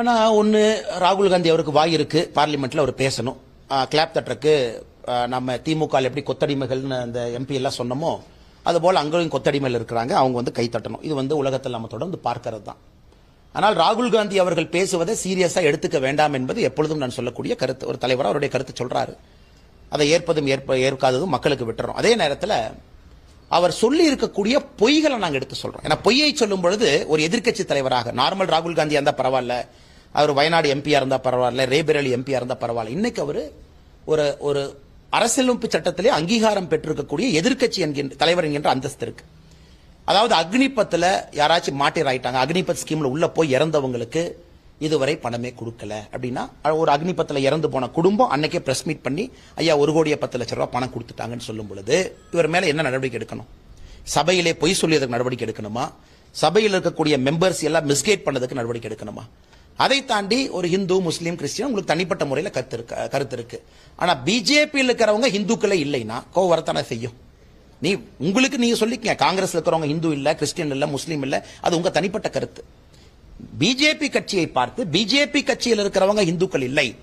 ஆனால் ஒன்று ராகுல் காந்தி அவருக்கு வாய் இருக்கு. பார்லிமெண்ட்ல அவர் பேசணும். கிளாப் தட்டுறக்கு நம்ம திமுக எப்படி கொத்தடிமைகள்னு அந்த எம்பி எல்லாம் சொன்னோமோ அதுபோல் அங்கேயும் கொத்தடிமைகள் இருக்கிறாங்க. அவங்க வந்து கை தட்டணும். இது வந்து உலகத்தில் நம்ம தொடர்ந்து பார்க்கறது தான். ஆனால் ராகுல் காந்தி அவர்கள் பேசுவதை சீரியஸாக எடுத்துக்க வேண்டாம் என்பது எப்பொழுதும் நான் சொல்லக்கூடிய கருத்து. ஒரு தலைவர் அவருடைய கருத்து சொல்றாரு. அதை ஏற்பதும் ஏற்ப ஏற்காததும் மக்களுக்கு விட்டுறோம். அதே நேரத்தில் அவர் சொல்லி இருக்கக்கூடிய பொய்களை நாங்கள் எடுத்து சொல்றோம். ஏன்னா பொய்யை சொல்லும் பொழுது ஒரு எதிர்க்கட்சி தலைவராக நார்மல் ராகுல் காந்தியாக இருந்தால் பரவாயில்ல. அவர் வயநாடு எம்பியா இருந்தா பரவாயில்ல ரேபரேலி எம்பியா இருந்தா பரவாயில்ல. இன்னைக்கு அவர் ஒரு ஒரு அரசியலமைப்பு சட்டத்திலே அங்கீகாரம் பெற்றிருக்கக்கூடிய எதிர்க்கட்சி என்கின்ற தலைவர் என்கின்ற அந்தஸ்து இருக்கு. அதாவது அக்னிபத்தில் யாராச்சும் மாட்டிராயிட்டாங்க அக்னிபத் ஸ்கீம்ல உள்ள போய் இறந்தவங்களுக்கு இதுவரை பணமே கொடுக்கல. அப்படின்னா ஒரு அக்னிபத்தில் இறந்து போன குடும்பம் அன்னைக்கே பிரஸ் மீட் பண்ணி ஐயா ஒரு கோடியே பத்து லட்சம் ரூபாய் பணம் கொடுத்துட்டாங்கன்னு சொல்லும் பொழுது இவர் மேல என்ன நடவடிக்கை எடுக்கணும்? சபையிலே பொய் சொல்லியதுக்கு நடவடிக்கை எடுக்கணுமா? சபையில் இருக்கக்கூடிய மெம்பர்ஸ் எல்லாம் மிஸ்கேட் பண்ணதுக்கு நடவடிக்கை எடுக்கணுமா? அதை தாண்டி ஒரு ஹிந்து முஸ்லீம் கிறிஸ்டியன் உங்களுக்கு தனிப்பட்ட முறையில் கருத்து இருக்கு கருத்து இருக்கு ஆனா பிஜேபியில் இருக்கிறவங்க ஹிந்துக்களே இல்லைன்னா கோவம் செய்யும்? நீ உங்களுக்கு நீங்க சொல்லிக்கங்க காங்கிரஸ்ல இருக்கிறவங்க இந்து இல்ல கிறிஸ்டியன் இல்ல முஸ்லீம் இல்ல அது உங்க தனிப்பட்ட கருத்து. பிஜேபி கட்சியை பார்த்து பிஜேபி கட்சியில் இருக்கிறவங்க இந்துக்கள் இல்லை.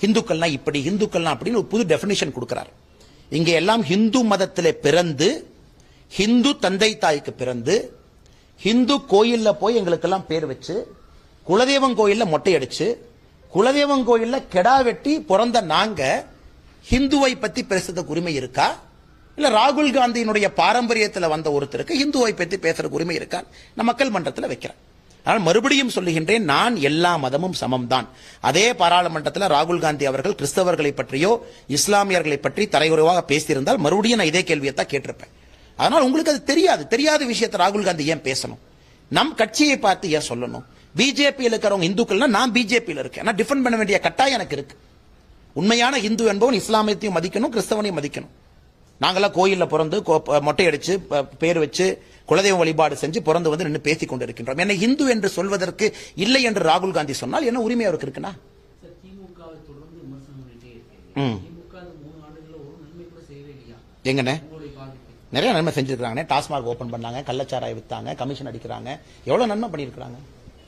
இந்துக்கள்னா இப்படி இந்துக்கள்னா அப்படின்னு ஒரு புது டெபினிஷன் கொடுக்கிறார். இங்க எல்லாம் ஹிந்து மதத்திலே பிறந்து ஹிந்து தந்தை தாய்க்கு பிறந்து ஹிந்து கோயில்ல போய் எங்களுக்கெல்லாம் பேர் வச்சு குலதெய்வம் கோயில்ல மொட்டை அடிச்சு குலதெய்வம் கோயில்ல கெடா வெட்டி பிறந்த நாங்க ஹிந்துவை பத்தி பேசுறதுக்கு உரிமை இருக்கா? இல்ல ராகுல் காந்தியினுடைய பாரம்பரியத்துல வந்த ஒருத்தருக்கு ஹிந்துவை பத்தி பேசுறதுக்கு உரிமை இருக்கா? நான் மக்கள் மன்றத்தில் வைக்கிறேன். ஆனால் மறுபடியும் சொல்லுகின்றேன் நான் எல்லா மதமும் சமம்தான். அதே பாராளுமன்றத்தில் ராகுல் காந்தி அவர்கள் கிறிஸ்தவர்களை பற்றியோ இஸ்லாமியர்களை பற்றி தரையுறவாக பேசியிருந்தால் மறுபடியும் நான் இதே கேள்வியை தான் கேட்டிருப்பேன். அதனால் உங்களுக்கு அது தெரியாது. தெரியாத விஷயத்தை ராகுல் காந்தி ஏன் பேசணும்? நம் கட்சியை பார்த்து ஏன் சொல்லணும்? பிஜேபியில் இருக்கிறவங்க இந்துக்கள்னா நான் பிஜேபியில் இருக்கேன். நான் டிஃபெண்ட் பண்ண வேண்டிய கட்டாயம் எனக்கு இருக்கு. உண்மையான இந்து என்பவன் இஸ்லாமியத்தையும் மதிக்கணும் கிறிஸ்தவனையும் மதிக்கணும். நாங்கெல்லாம் கோயில்ல பிறந்து மொட்டை அடிச்சு பேர் வச்சு குலதெய்வ வழிபாடு செஞ்சு பிறந்து வந்து நின்று பேசிக் கொண்டிருக்கின்றோம். என்னை இந்து என்று சொல்வதற்கு இல்லை என்று ராகுல் காந்தி சொன்னால் என்ன உரிமை அவருக்கு இருக்குன்னா? எங்கண்ணே? நிறைய நன்மை செஞ்சிருக்காங்க டாஸ்மாக் ஓபன் பண்ணாங்க கள்ளச்சாராய வித்தாங்க கமிஷன் அடிக்கிறாங்க. எவ்வளவு நன்மை பண்ணியிருக்காங்க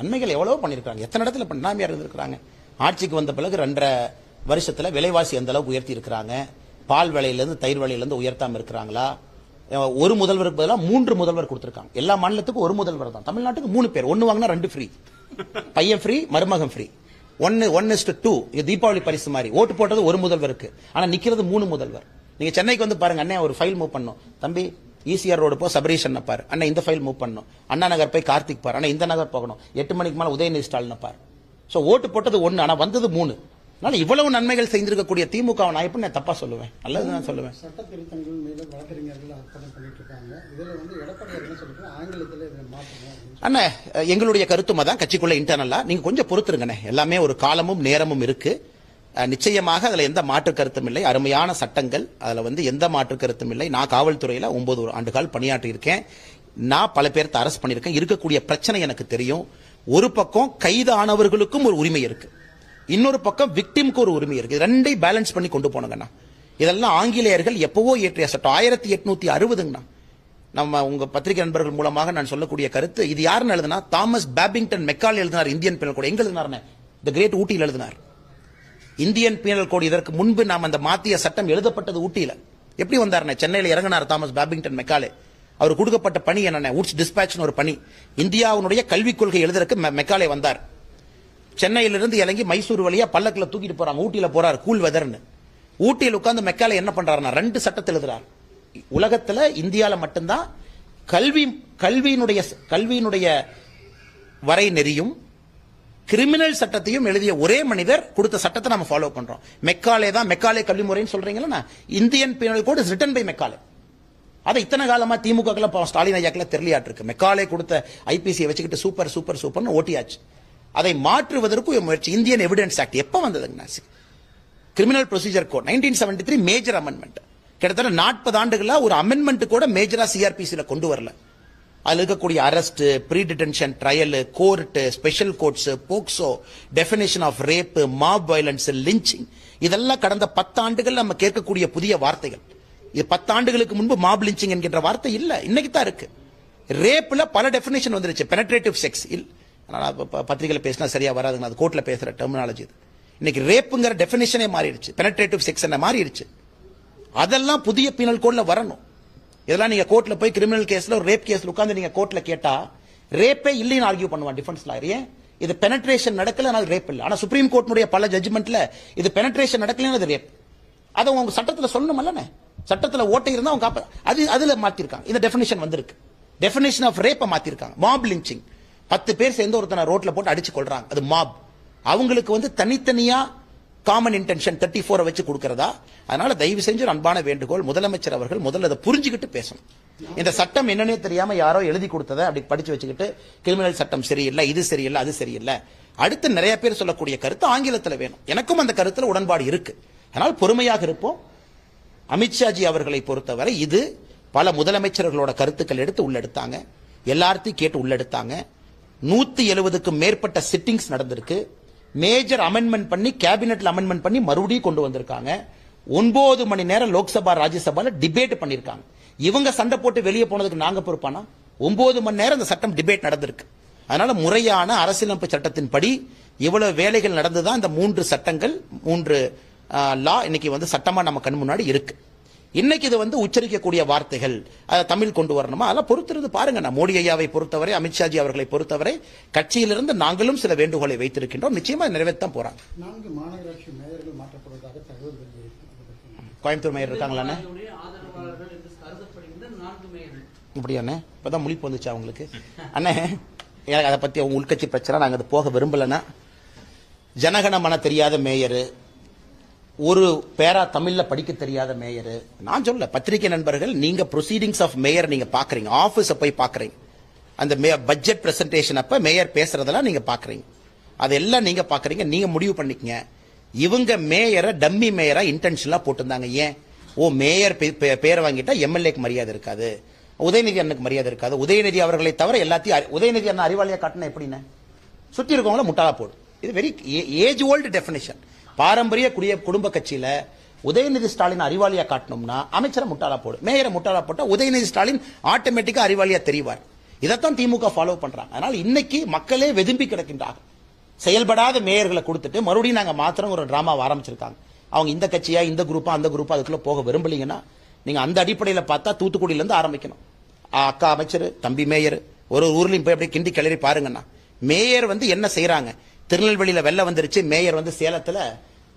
நன்மைகள் எவ்வளவோ பண்ணியிருக்காங்க எத்தனை இடத்துல பண்ணாமையா இருந்திருக்கிறாங்க? ஆட்சிக்கு வந்த பிறகு ரெண்டரை வருஷத்தில் விலைவாசி எந்த அளவுக்கு உயர்த்தி இருக்கிறாங்க? பால் விலையிலேருந்து தயிர் விலையிலேருந்து உயர்த்தாமல் இருக்கிறாங்களா? ஒரு முதல்வருக்கு பதிலாக மூன்று முதல்வர் கொடுத்துருக்காங்க. எல்லா மாநிலத்துக்கும் ஒரு முதல்வர் தான். தமிழ்நாட்டுக்கு மூணு பேர். ஒன்று வாங்கினா ரெண்டு ஃப்ரீ பையன் ஃப்ரீ மருமகன் ஃப்ரீ ஒன்னு ஒன் இஸ்ட் டூ இது தீபாவளி பரிசு மாதிரி. ஓட்டு போட்டது ஒரு முதல்வருக்கு. ஆனால் நிற்கிறது மூணு முதல்வர். நீங்க சென்னைக்கு வந்து பாருங்க அண்ணே ஒரு ஃபைல் மூவ் பண்ணும். தம்பி ஈசிஆர் ரோடு போ சபரீஷன் பாரு அண்ணா இந்த ஃபைல் மூவ் பண்ணும் அண்ணா நகர் போய் கார்த்திக் பாரு அண்ணா இந்த நகர் போகணும். எட்டு மணிக்கு மேல உதயநிதி ஸ்டாலின் பாரு சோ ஓட்டு போட்டது ஒன்னு ஆனா வந்தது மூணு. அதனால இவ்வளவு நன்மைகள் செய்திருக்கக்கூடிய திமுக நான் எப்படி நான் தப்பா சொல்லுவேன்? நல்லது நான் சொல்லுவேன். சட்ட திருத்தங்கள் மீது வழக்கறிஞர்கள் அர்ப்பணை பண்ணிட்டு இருக்காங்க இதுல வந்து எடப்பாடி என்ன ஆங்கிலத்தில் மாற்றணும் அண்ணா எங்களுடைய கருத்துமா தான் கட்சிக்குள்ள இன்டர்னலா நீங்க கொஞ்சம் பொறுத்துருங்கண்ணே. எல்லாமே ஒரு காலமும் நேரமும் இருக்கு. அஹ், நிச்சயமாக அதில் எந்த மாற்று கருத்தும் இல்லை. அருமையான சட்டங்கள். அதில் வந்து எந்த மாற்று கருத்தும் இல்லை. நான் காவல்துறையில் ஒன்பது ஆண்டுகால் பணியாற்றியிருக்கேன். நான் பல பேர்த்த அரெஸ்ட் பண்ணியிருக்கேன். இருக்கக்கூடிய பிரச்சனை எனக்கு தெரியும். ஒரு பக்கம் கைதானவர்களுக்கும் ஒரு உரிமை இருக்கு. இன்னொரு பக்கம் விக்டிம்க்கு ஒரு உரிமை இருக்கு. ரெண்டை ரெண்டையும் பேலன்ஸ் பண்ணி கொண்டு போனங்கண்ணா. இதெல்லாம் ஆங்கிலேயர்கள் எப்பவோ இயற்றிய சட்டம். ஆயிரத்தி எட்நூத்தி அறுபதுங்கண்ணா. நம்ம உங்க பத்திரிகை நண்பர்கள் மூலமாக நான் சொல்லக்கூடிய கருத்து. இது யாருன்னு எழுதுனா தாமஸ் பேபிங்டன் மெக்கால் எழுதினார் இந்தியன் பீனல் கூட. எங்க எழுதினார் த கிரேட் ஊட்டியில் எழுதினார். இந்தியன் பீனல் கோடு இதற்கு முன்பு நாம் அந்த மாத்திய சட்டம் எழுதப்பட்டது ஊட்டியில. எப்படி வந்தாருண்ணே? சென்னையில் இறங்கினார் தாமஸ் பேபிங்டன் மெக்காலே. அவர் கொடுக்கப்பட்ட பணி என்னென்ன உட்ஸ் டிஸ்பேட்ச்னு ஒரு பணி. இந்தியாவுடைய கல்விக் கொள்கை எழுதுறதுக்கு மெக்காலே வந்தார். சென்னையிலிருந்து இறங்கி மைசூர் வழியா பல்லக்கில் தூக்கிட்டு போறாங்க ஊட்டியில போறார் கூல் வெதர்னு. ஊட்டியில் உட்கார்ந்து மெக்காலே என்ன பண்றாருன்னா ரெண்டு சட்டத்தை எழுதுறார். உலகத்துல இந்தியால மட்டும்தான் கல்வி கல்வியினுடைய கல்வியினுடைய வரை நெறியும் கிரிமினல் சட்டத்தையும் எழுதிய ஒரே மனிதர் கொடுத்த சட்டத்தை நம்ம ஃபாலோ பண்றோம். மெக்காலே தான் மெக்காலே கல்வி முறைன்னு சொல்றீங்களா? Indian penal code is written by Macaulay. அதை இத்தனை காலமா திமுக ஸ்டாலின் ஐயாக்கில் தெரியலையாட்டு இருக்கு மெக்காலே கொடுத்த ஐபிசியை வச்சுக்கிட்டு சூப்பர் சூப்பர் சூப்பர்னு ஓட்டியாச்சு. அதை மாற்றுவதற்கு முயற்சி. இந்தியன் எவிடன்ஸ் ஆக்ட் எப்ப வந்ததுங்க criminal procedure code nineteen seventy three major amendment கிட்டத்தட்ட நாற்பது ஆண்டுகளா ஒரு அமெண்ட்மெண்ட் கூட மேஜரா சிஆர்பிசியில் கொண்டு வரல. அதில் இருக்கக்கூடிய arrest pre detention trial court special courts POCSO definition of rape mob violence lynching இதெல்லாம் கடந்த பத்தாண்டுகள் நம்ம கேட்கக்கூடிய புதிய வார்த்தைகள். இது பத்தாண்டுகளுக்கு முன்பு மாப் லிஞ்சிங் என்கின்ற வார்த்தை இல்லை. இன்னைக்கு தான் இருக்கு. ரேப்ல பல டெபினேஷன் வந்துருச்சு. பெனட்ரேட்டிவ் செக்ஸ் அதனால் இப்போ பத்திரிகையில் பேசினா சரியா வராதுங்க. அது கோர்ட்டில் பேசுகிற டெர்மினாலஜி இது. இன்னைக்கு ரேப்புங்கிற டெஃபினேஷனே மாறிடுச்சு. பெனட்ரேட்டிவ் செக்ஸ் என்ன மாறிடுச்சு. அதெல்லாம் புதிய பீனல் கோட்ல வரணும். இதெல்லாம் நீங்க கோர்ட்ல போய் கிரிமினல் கேஸ்ல ஒரு ரேப் கேஸ்ல உட்காந்து நீங்க கோர்ட்ல கேட்டா ரேப்பே இல்லைன்னு ஆர்கியூ பண்ணுவான் டிஃபென்ஸ் லாயர் ஏன்? இது பெனட்ரேஷன் நடக்கல ஆனால் ரேப் இல்லை. ஆனா சுப்ரீம் கோர்ட்னுடைய பல ஜட்ஜ்மெண்ட்ல இது பெனட்ரேஷன் நடக்கலன்னு அது ரேப் அதை உங்க சட்டத்துல சொல்லணுமல்லண்ணே சட்டத்துல ஓட்டை இருந்தா அவங்க காப்ப அது அதுல மாத்திருக்காங்க. இந்த டெஃபினேஷன் வந்திருக்கு. டெஃபினேஷன் ஆஃப் ரேப்பை மாத்திருக்காங்க. மாப் லிஞ்சிங் பத்து பேர் சேர்ந்து ஒருத்தனை ரோட்ல போட்டு அடிச்சு கொள்றாங்க அது மாப் அவங்களுக்கு வந்து தனித்தனியா காமன் இன்டென்ஷன் தேர்ட்டி ஃபோரை வச்சு கொடுக்கறதா? அதனால தயவு செஞ்சு ஒரு அன்பான வேண்டுகோள் முதலமைச்சர் அவர்கள் முதல்ல அதை புரிஞ்சுக்கிட்டு பேசணும். இந்த சட்டம் என்னன்னே தெரியாம யாரோ எழுதி கொடுத்ததை அப்படி படிச்சு வச்சுக்கிட்டு கிரிமினல் சட்டம் சரியில்லை இது சரியில்லை அது சரியில்லை. அடுத்து நிறைய பேர் சொல்லக்கூடிய கருத்து ஆங்கிலத்தில் வேணும். எனக்கும் அந்த கருத்தில் உடன்பாடு இருக்கு. அதனால் பொறுமையாக இருப்போம். அமித்ஷாஜி அவர்களை பொறுத்தவரை இது பல முதலமைச்சர்களோட கருத்துக்கள் எடுத்து உள்ளெடுத்தாங்க. எல்லார்த்தையும் கேட்டு உள்ளெடுத்தாங்க. நூத்தி எழுபதுக்கும் மேற்பட்ட சிட்டிங்ஸ் நடந்திருக்கு. மேஜர் அமெண்ட்மெண்ட் பண்ணி கேபினெட்ல அமெண்ட்மெண்ட் பண்ணி மறுபடியும் கொண்டு வந்திருக்காங்க. ஒன்பது மணி நேரம் லோக்சபா ராஜ்யசபால டிபேட் பண்ணிருக்காங்க. இவங்க சண்டை போட்டு வெளியே போனதுக்கு நாங்க பொறுப்பானா? ஒன்பது மணி நேரம் இந்த சட்டம் டிபேட் நடந்திருக்கு. அதனால முறையான அரசியலமைப்பு சட்டத்தின்படி இவ்வளவு வேலைகள் நடந்துதான் இந்த மூன்று சட்டங்கள் மூன்று லா இன்னைக்கு வந்து சட்டமா நம்ம கண் முன்னாடி இருக்கு. இன்னைக்கு இது வந்து உச்சரிக்கக்கூடிய வார்த்தைகள் அதை தமிழ் கொண்டு வரணுமா? அதெல்லாம் பொறுத்திருந்து பாருங்க. நான் மோடி ஐயாவை பொறுத்தவரை அமித்ஷாஜி அவர்களை பொறுத்தவரை கட்சியிலிருந்து நாங்களும் சில வேண்டுகோளை வைத்திருக்கின்றோம். நிச்சயமா நிறைவேற்ற போறாங்க. நான்கு மாநகராட்சி மேயர்கள் மாற்றப்படுவதாக தகவல் வெளியிருக்கு கோயம்புத்தூர் மேயர் இருக்காங்களாண்ணே இப்படியாண்ணே இப்பதான் முழிப்பு வந்துச்சு அவங்களுக்கு அண்ணே எனக்கு அதை பத்தி அவங்க உள்கட்சி பிரச்சனை நாங்க அது போக விரும்பலன்னா ஜனகணமன தெரியாத மேயரு ஒரு பேரா தமிழ்ல படிக்க தெரியாத மேயர். நான் சொல்ல பத்திரிகை நண்பர்கள் நீங்க ப்ரொசீடிங்ஸ் ஆஃப் மேயர் நீங்க பாக்குறீங்க. ஆபீஸ போய் பாக்குறீங்க. அந்த பட்ஜெட் பிரசன்டேஷன் அப்ப மேயர் பேசுறதெல்லாம் நீங்க பாக்குறீங்க. அதெல்லாம் நீங்க பாக்குறீங்க. நீங்க முடிவு பண்ணிக்கங்க. இவங்க மேயரை டம்மி மேயரா இன்டென்ஷனலா போட்டிருந்தாங்க. ஏன்? ஓ மேயர் பே- பே- பேரை வாங்கிட்டா எம்எல்ஏக்கு மரியாதை இருக்காது. உதயநிதி அண்ணனுக்கு மரியாதை இருக்காது. உதயநிதி அவர்களை தவிர எல்லாத்தையும் உதயநிதி அண்ணன் அறிவாளியா காட்டினா எப்படின்னு? சுத்தி இருக்கவங்கள முட்டாளா போடு. இது வெரி ஏஜ் ஓல்டு டெஃபினேஷன் பாரம்பரிய குடிய குடும்ப கட்சியில உதயநிதி ஸ்டாலின் அறிவாளியா காட்டணும்னா அமைச்சரை முட்டாளா போடு மேயரை முட்டாளா போட்டா உதயநிதி ஸ்டாலின் ஆட்டோமேட்டிக்கா அறிவாளியா தெரிவார். இதைத்தான் திமுக ஃபாலோ பண்றாங்க. அதனால இன்னைக்கு மக்களே வெதும்பி கிடக்கின்றார்கள். செயல்படாத மேயர்களை கொடுத்துட்டு மறுபடியும் நாங்க மாத்திரம் ஒரு டிராமாவை ஆரம்பிச்சிருக்காங்க. அவங்க இந்த கட்சியா இந்த குரூப்பா அந்த குரூப்பா அதுக்குள்ள போக விரும்பலீங்கன்னா நீங்க அந்த அடிப்படையில பார்த்தா தூத்துக்குடியில இருந்து ஆரம்பிக்கணும் அக்கா அமைச்சர் தம்பி மேயர் ஒரு ஒரு ஊர்லயும் போய் அப்படியே கிண்டி கிளறி பாருங்கண்ணா மேயர் வந்து என்ன செய்யறாங்க திருநெல்வேலியில வெள்ளம் வந்துருச்சு மேயர் வந்து சேலத்துல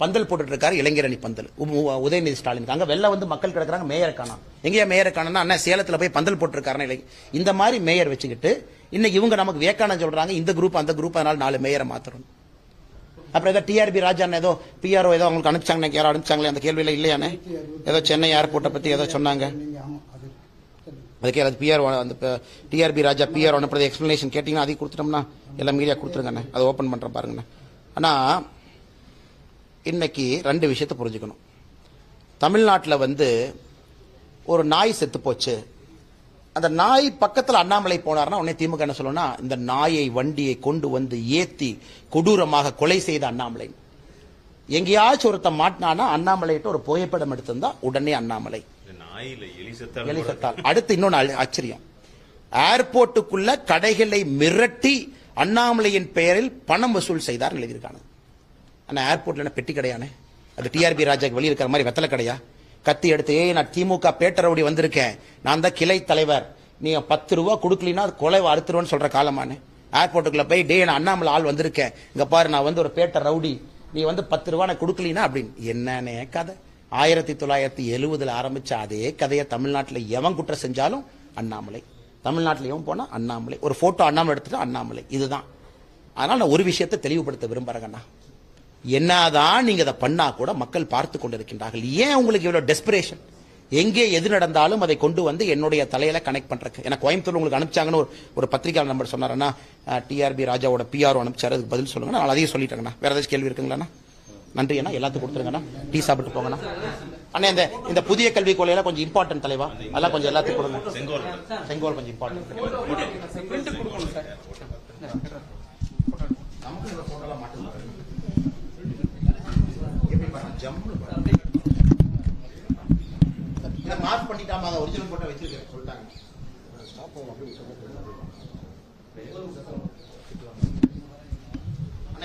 பந்தல் போட்டுட்டு இருக்காரு இளைஞரணி பந்தல். உ- உதயநிதி ஸ்டாலின் அங்க வெளில வந்து மக்கள் கிடக்குறாங்க. மேயரை காணும் எங்கேயா மேயரை காணோம்னா அண்ணா சேலத்துல போய் பந்தல் போட்டுருக்காருன்னு இல்லை இந்த மாதிரி மேயர் வச்சுக்கிட்டு இன்னைக்கு இவங்க நமக்கு வேக்கானம் சொல்றாங்க இந்த குரூப் அந்த குரூப் அதனால நாலு மேயரை மாத்தணும். அப்புறம் ஏதோ டிஆர்பி ராஜான்னு ஏதோ பிஆர்ஓ ஏதோ அவங்களுக்கு அனுப்பிச்சாங்க யாரோ அனுப்பிச்சாங்களே அந்த கேள்வியில இல்லையானே? ஏதோ சென்னை ஏர்போர்ட்டை பத்தி ஏதோ சொன்னாங்க. அதுக்கே அது பிஆர் அந்த டிஆர்பி ராஜா பிஆர் அனுப்புறது எக்ஸ்பிளனேஷன் கேட்டிங்கன்னா அதையும் கொடுத்துட்டோம்னா எல்லாம் மீடியா கொடுத்துருங்கண்ணே. அதை ஓப்பன் பண்ணுறேன் பாருங்கண்ணே. ஆனால் இன்னைக்கு ரெண்டு விஷயத்தை புரிஞ்சுக்கணும். தமிழ்நாட்டில் வந்து ஒரு நாய் செத்து போச்சு. அந்த நாய் பக்கத்துல அண்ணாமலை போனார்னா உடனே திமுக என்ன சொல்லணும்னா இந்த நாயை வண்டியை கொண்டு வந்து ஏத்தி கொடூரமாக கொலை செய்த அண்ணாமலை. எங்கேயாச்சும் ஒருத்தன் மாட்டினானா அண்ணாமலைகிட்ட ஒரு புகைப்படம் எடுத்திருந்தா உடனே அண்ணாமலை. நாயில எலி செத்தாலும் எலி செத்தால். அடுத்து இன்னொன்னு ஆ- ஆச்சரியம். ஏர்போர்ட்டுக்குள்ள கடைகளை மிரட்டி அண்ணாமலையின் பெயரில் பணம் வசூல் செய்தார் எழுதியிருக்காங்க. அண்ணா ஏர்போர்ட்ல பெட்டி கடையானே? அது டிஆர்பி ராஜாக்கு வெளியே இருக்கிற மாதிரி வெத்தலை கடையா? கத்தி எடுத்து ஏய் நான் திமுக பேட்டரவுடி வந்திருக்கேன். நான் தான் கிளை தலைவர். நீ பத்து ரூபா கொடுக்கலினா அது கொலை அறுத்துருவேன்னு சொல்ற காலமானு. ஏர்போர்ட்டுக்குள்ள போய் டே நான் அண்ணாமலை ஆள் வந்திருக்கேன். இங்க பாரு நான் வந்து ஒரு பேட்டர் ரவுடி. நீ வந்து பத்து ரூபா நான் கொடுக்கலினா அப்படின்னு. என்னன்னே கதை. ஆயிரத்தி தொள்ளாயிரத்தி எழுபதுல ஆரம்பிச்ச அதே கதையை தமிழ்நாட்டில் எவன் குற்றம் செஞ்சாலும் அண்ணாமலை. தமிழ்நாட்டில் எவன் போனா அண்ணாமலை. ஒரு போட்டோ அண்ணாமலை எடுத்துட்டு அண்ணாமலை. இதுதான். அதனால நான் ஒரு விஷயத்தை தெளிவுபடுத்த விரும்புறேங்கண்ணா என்னதான் நீங்க அதை பண்ணா கூட மக்கள் பார்த்து கொண்டிருக்கின்றார்கள். ஏன் உங்களுக்கு இவ்வளவு டெஸ்பிரேஷன் எங்கே எது நடந்தாலும் அதை கொண்டு வந்து என்னுடைய தலையில கனெக்ட் பண்றதுக்கு. எனக்கு கோயம்புத்தூர் உங்களுக்கு அனுப்பிச்சாங்கன்னு ஒரு ஒரு நம்பர் சொன்னாருன்னா டிஆர்பி ராஜாவோட பிஆர் அனுப்பிச்சாரு அதுக்கு பதில் சொல்லுங்க. நான் அதையும் சொல்லிட்டேங்கண்ணா. வேற ஏதாச்சும் கேள்வி இருக்குங்களாண்ணா? நன்றி அண்ணா. எல்லாத்துக்கும் கொடுத்துருங்கண்ணா. டீ சாப்பிட்டு போங்கண்ணா. அண்ணா இந்த இந்த புதிய கல்விக் கொள்கையில கொஞ்சம் இம்பார்ட்டன்ட் தலைவா? அதெல்லாம் கொஞ்சம் எல்லாத்துக்கும் கொடுங்க. செங்கோல். செங்கோல் கொஞ்சம் இம்பார்ட்டன்ட் மார்க் பண்ணிட்டாமா ஒரிஜினல் போட்டோ வச்சிருக்கேன் சொல்லிட்டாங்க.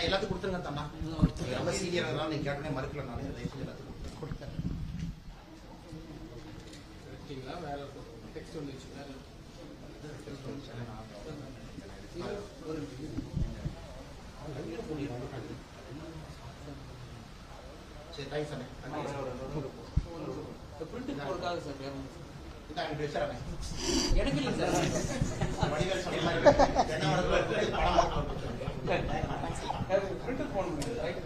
எல்லாத்துக்கும் கொடுத்துருங்க தண்ணா ரொம்ப சீனியர் நீங்க கேட்டனே மறுக்கல நான் தயவு செஞ்சு எல்லாத்துக்கும் கொடுத்துருங்க. வச்சிங்களா வேற சரி தேங்க்ஸ் அண்ணே எனக்கு சார். வடிவேல் சொன்ன மாதிரி பிரிண்ட் போன ரைட்